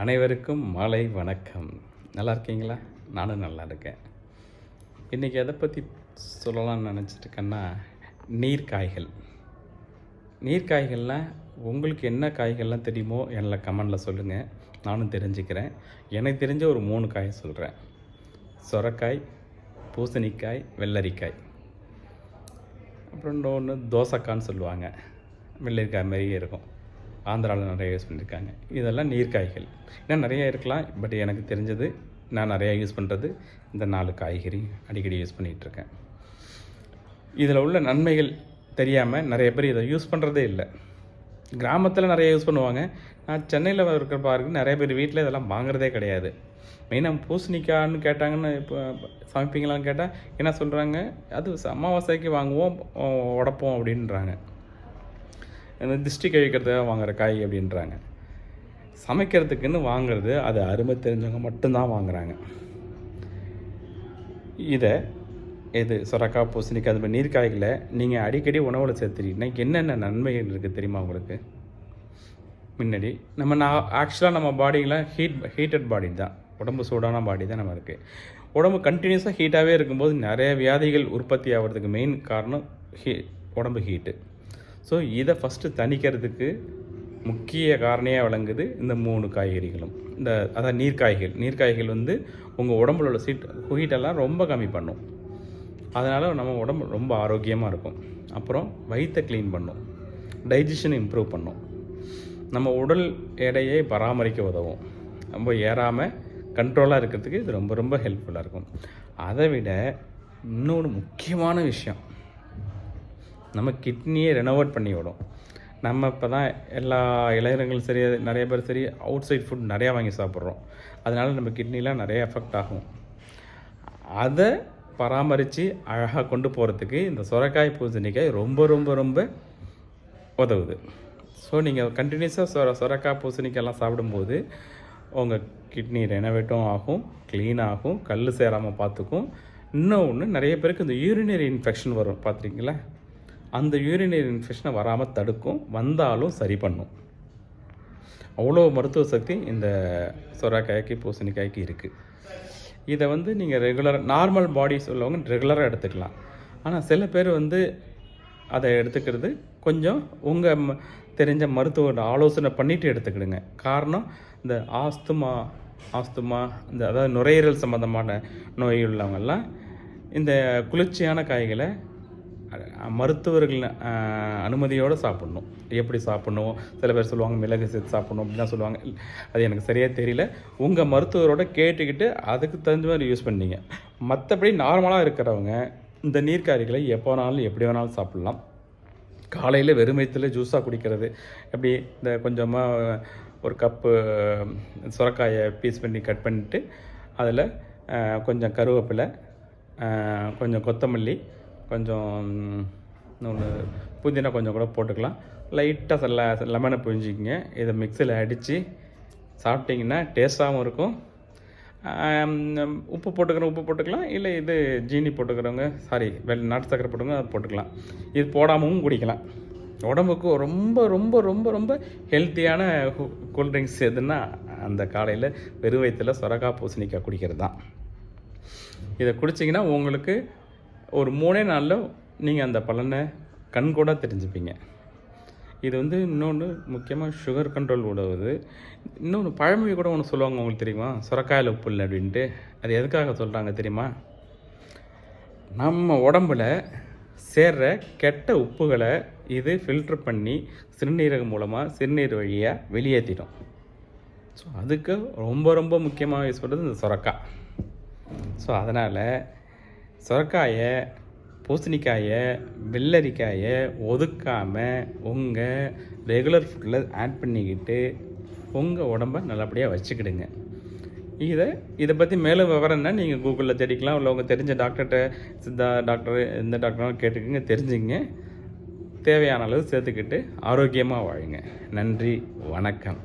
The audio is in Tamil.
அனைவருக்கும் மாலை வணக்கம். நல்லா இருக்கீங்களா? நானும் நல்லா இருக்கேன். இன்றைக்கி எதை பற்றி சொல்லலாம்னு நினச்சிட்ருக்கேன்னா நீர்க்காய்கள். நீர்க்காய்கள்லாம் உங்களுக்கு என்ன காய்கள்லாம் தெரியுமோ என்னை கமெண்டில் சொல்லுங்கள் நானும் தெரிஞ்சுக்கிறேன். எனக்கு தெரிஞ்ச ஒரு மூணு காய் சொல்கிறேன் சொரக்காய் பூசணிக்காய் வெள்ளரிக்காய். அப்புறம் இன்னொன்று தோசைக்கான்னு சொல்லுவாங்க. வெள்ளரிக்காய் மாதிரியே இருக்கும். ஆந்திராவில் நிறைய யூஸ் பண்ணியிருக்காங்க இதெல்லாம் நீர்க்காய்கள். இன்னும் நிறைய இருக்கலாம் பட் எனக்கு தெரிஞ்சது நான் நிறையா யூஸ் பண்ணுறது இந்த நாலு காய்கறி அடிக்கடி யூஸ் பண்ணிகிட்ருக்கேன் இதில் உள்ள நன்மைகள் தெரியாமல் நிறைய பேர் இதை யூஸ் பண்ணுறதே இல்லை. கிராமத்தில் நிறைய யூஸ் பண்ணுவாங்க. நான் சென்னையில் இருக்கிற பாருக்கு நிறைய பேர் வீட்டில் இதெல்லாம் வாங்குறதே கிடையாது. மெயினாக பூசணிக்கான்னு கேட்டாங்கன்னு இப்போ சமைப்பீங்களான்னு கேட்டால் என்ன சொல்கிறாங்க அது அமாவாசைக்கு வாங்குவோம் உடப்போம் அப்படின்றாங்க. திருஷ்டி கழிக்கிறதுக்காக வாங்குகிற காய் அப்படின்றாங்க. சமைக்கிறதுக்குன்னு வாங்குறது அது அருமை தெரிஞ்சவங்க மட்டும்தான் வாங்குறாங்க. இதை இது சொரக்காய் பூசணிக்காய் அது மாதிரி நீர்க்காய்களை நீங்கள் அடிக்கடி உணவில் சேர்த்துட்டீங்கன்னா என்னென்ன நன்மைகள் இருக்குது தெரியுமா உங்களுக்கு? முன்னாடி நம்ம நான் ஆக்சுவலாக நம்ம பாடியில் ஹீட் ஹீட்டட் பாடி தான். உடம்பு சூடான பாடி தான் நம்ம இருக்குது உடம்பு கண்டினியூஸாக ஹீட்டாகவே இருக்கும்போது நிறைய வியாதிகள் உற்பத்தி ஆகிறதுக்கு மெயின் காரணம் ஹீ உடம்பு ஹீட்டு ஸோ இதை ஃபஸ்ட்டு தணிக்கிறதுக்கு முக்கிய காரணியாக விளங்குது இந்த மூணு காய்கறிகளும். இந்த அதான் நீர்க்காய்கள். நீர்க்காய்கள் வந்து உங்கள் உடம்புல உள்ள சீட் ஹீட்டெல்லாம் ரொம்ப கம்மி பண்ணும். அதனால் நம்ம உடம்பு ரொம்ப ஆரோக்கியமாக இருக்கும். அப்புறம் வயிற்றை க்ளீன் பண்ணும். டைஜஷன் இம்ப்ரூவ் பண்ணும். நம்ம உடல் எடையை பராமரிக்க உதவும். ரொம்ப ஏறாமல் கண்ட்ரோலாக இருக்கிறதுக்கு இது ரொம்ப ரொம்ப ஹெல்ப்ஃபுல்லாக இருக்கும். அதை விட இன்னொரு முக்கியமான விஷயம். நம்ம கிட்னியை ரெனோவேட் பண்ணி விடும். நம்ம இப்போ தான் எல்லா இளைஞர்களும் சரி நிறைய பேர் சரி அவுட் சைட் ஃபுட் நிறையா வாங்கி சாப்பிட்றோம். அதனால் நம்ம கிட்னிலாம் நிறைய எஃபெக்ட் ஆகும். அதை பராமரித்து அழகாக கொண்டு போகிறதுக்கு இந்த சுரக்காய் பூசணிக்காய் ரொம்ப ரொம்ப ரொம்ப உதவுது. ஸோ நீங்கள் கண்டினியூஸாக சொர சுரக்காய் பூசணிக்காயெல்லாம் சாப்பிடும்போது உங்கள் கிட்னி ரெனவேட்டும் ஆகும் க்ளீன் ஆகும் கல் சேராமல் பார்த்துக்கும். இன்னும் ஒன்று நிறைய பேருக்கு இந்த யூரினரி இன்ஃபெக்ஷன் வரும். பார்த்துருக்கீங்களா? அந்த யூரினரி இன்ஃபெக்ஷனை வராமல் தடுக்கும். வந்தாலும் சரி பண்ணும். அவ்வளோ மருத்துவ சக்தி இந்த சொராக்காய்க்கு பூசணிக்காய்க்கு இருக்குது இதை வந்து நீங்கள் ரெகுலராக நார்மல் பாடிஸ் உள்ளவங்க ரெகுலராக எடுத்துக்கலாம். ஆனால் சில பேர் வந்து அதை எடுத்துக்கிறது கொஞ்சம் உங்கள் தெரிஞ்ச மருத்துவ ஆலோசனை பண்ணிவிட்டு எடுத்துக்கிடுங்க. காரணம் இந்த ஆஸ்துமா ஆஸ்துமா இந்த அதாவது நுரையீரல் சம்மந்தமான நோய் உள்ளவங்கெல்லாம் இந்த குளிர்ச்சியான காய்களை மருத்துவர்கள் அனுமதியோடு சாப்பிட்ணும். எப்படி சாப்பிட்ணும்? சில பேர் சொல்லுவாங்க மிளகு சேர்த்து சாப்பிட்ணும் அப்படிலாம் சொல்லுவாங்க. அது எனக்கு சரியாக தெரியல. உங்கள் மருத்துவரோட கேட்டுக்கிட்டு அதுக்கு தகுந்த மாதிரி யூஸ் பண்ணீங்க. மற்றபடி நார்மலாக இருக்கிறவங்க இந்த நீர்க்காரிகளை எப்போ வேணாலும் எப்படி வேணாலும் சாப்பிட்லாம். காலையில் வெறுமைத்தில் ஜூஸாக குடிக்கிறது. எப்படி இந்த கொஞ்சமாக ஒரு கப்பு சுரக்காயை பீஸ் பண்ணி கட் பண்ணிவிட்டு அதில் கொஞ்சம் கருவேப்பிலை கொஞ்சம் கொத்தமல்லி கொஞ்சம் இன்னொன்று புதினா கொஞ்சம் கூட போட்டுக்கலாம். லைட்டாக லெ லெமனை புழிஞ்சிக்கிங்க. இதை மிக்சியில் அடித்து சாப்பிட்டிங்கன்னா டேஸ்ட்டாகவும் இருக்கும். உப்பு போட்டுக்கிறவங்க உப்பு போட்டுக்கலாம். இல்லை இது ஜீனி போட்டுக்கிறவங்க சாரி வெள் நாட்டு சக்கரை போட்டுங்க அது போட்டுக்கலாம். இது போடாமலும் குடிக்கலாம். உடம்புக்கு ரொம்ப ரொம்ப ரொம்ப ரொம்ப ஹெல்த்தியான கூல்ட்ரிங்க்ஸ் எதுன்னா அந்த காலையில் வெறும் வயிற்றில் சொரக்கா பூசணிக்காய் குடிக்கிறது தான் இதை குடிச்சிங்கன்னா உங்களுக்கு ஒரு மூணே நாளில் நீங்கள் அந்த பலனை கண் கூட தெரிஞ்சுப்பீங்க. இது வந்து இன்னொன்று முக்கியமாக சுகர் கண்ட்ரோல் உதவுது இன்னொன்று பழமொழி கூட ஒன்று சொல்லுவாங்க உங்களுக்கு தெரியுமா? சுரக்காயில் உப்பு இல்லை அப்படின்ட்டு. அது எதுக்காக சொல்கிறாங்க தெரியுமா? நம்ம உடம்பில் சேர்ற கெட்ட உப்புகளை இது ஃபில்ட்ரு பண்ணி சிறுநீரகம் மூலமாக சிறுநீர் வழியாக வெளியேற்றிடும் ஸோ அதுக்கு ரொம்ப ரொம்ப முக்கியமாக யூஸ் பண்ணுறது இந்த சுரக்காய் ஸோ அதனால் சுரக்காயை பூசணிக்காயை வெள்ளரிக்காயை ஒதுக்காமல் உங்கள் ரெகுலர் ஃபுட்டில் ஆட் பண்ணிக்கிட்டு உங்கள் உடம்ப நல்லபடியாக வச்சுக்கிடுங்க. இதை இதை பற்றி மேலும் விவரம்னா நீங்கள் கூகுளில் தேடிக்கலாம். இல்லை உங்கள் தெரிஞ்ச டாக்டர்கிட்ட சித்தா டாக்டர் எந்த டாக்டரும் கேட்டுக்கோங்க தெரிஞ்சுங்க தேவையான அளவு சேர்த்துக்கிட்டு ஆரோக்கியமாக வாழுங்க. நன்றி வணக்கம்.